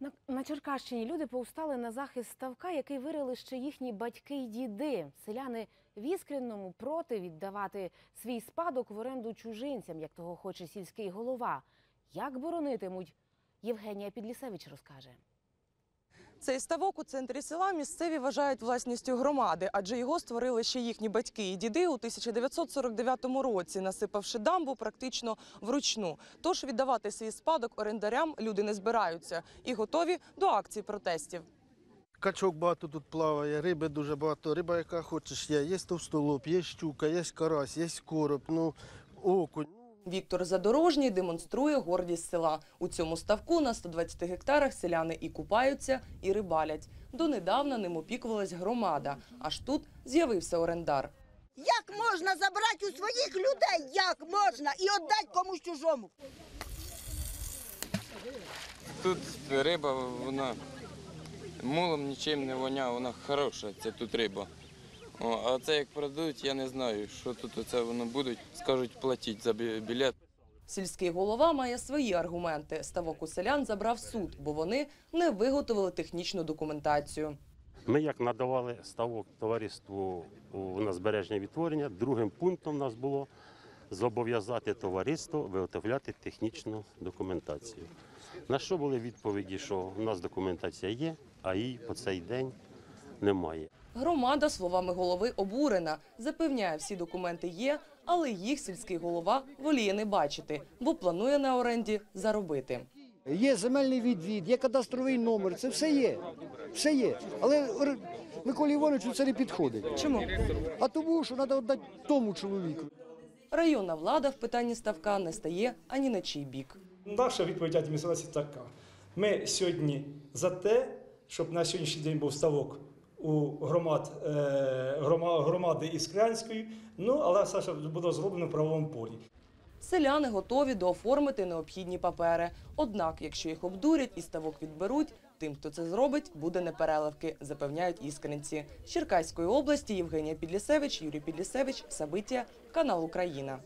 На, на Черкащині люди повстали на захист ставка, який вирили ще їхні батьки й діди. Селяни в Іскренному проти віддавати свій спадок в оренду чужинцям, як того хоче сільський голова. Як боронитимуть, Євгенія Підлісевич розкаже. Цей ставок у центрі села місцеві вважають власністю громади, адже його створили ще їхні батьки і діди у 1949 році, насипавши дамбу практично вручну. Тож віддавати свій спадок орендарям люди не збираються і готові до акцій протестів. Качок багато тут плаває, риби дуже багато. Риба, яка хочеш, є. Є товстолоб, є щука, є карась, є короб, ну, окунь. Віктор Задорожній демонструє гордість села. У цьому ставку на 120 гектарах селяни і купаються, і рибалять. Донедавна ним опікувалась громада. Аж тут з'явився орендар. Як можна забрати у своїх людей? Як можна? І віддати комусь чужому? Тут риба, вона мулом нічим не воняє, вона хороша, це тут риба. О, а це як продадуть, я не знаю, що тут оце воно будуть. Скажуть, платіть за білет. Сільський голова має свої аргументи. Ставок у селян забрав суд, бо вони не виготовили технічну документацію. Ми як надавали ставок товариству у- на збереження відтворення, другим пунктом у нас було зобов'язати товариство виготовляти технічну документацію. На що були відповіді, що у нас документація є, а її по цей день немає. Громада, словами голови, обурена. Запевняє, всі документи є, але їх сільський голова воліє не бачити, бо планує на оренді заробити. Є земельний відвід, є кадастровий номер, це все є. Все є. Але Миколі Івановичу це не підходить. Чому? А тому, що треба віддати тому чоловіку. Районна влада в питанні ставка не стає ані на чий бік. Наша відповідь адміністрації така. Ми сьогодні за те, щоб на сьогоднішній день був ставок у громад, е, грома- громади Іскрянської, ну, але все ж буде зроблено в правовому полі. Селяни готові дооформити необхідні папери. Однак, якщо їх обдурять і ставок відберуть, тим, хто це зробить, буде непереливки, запевняють іскренці. З Черкаської області Євгенія Підлісевич, Юрій Підлісевич, Сабиття, канал Україна.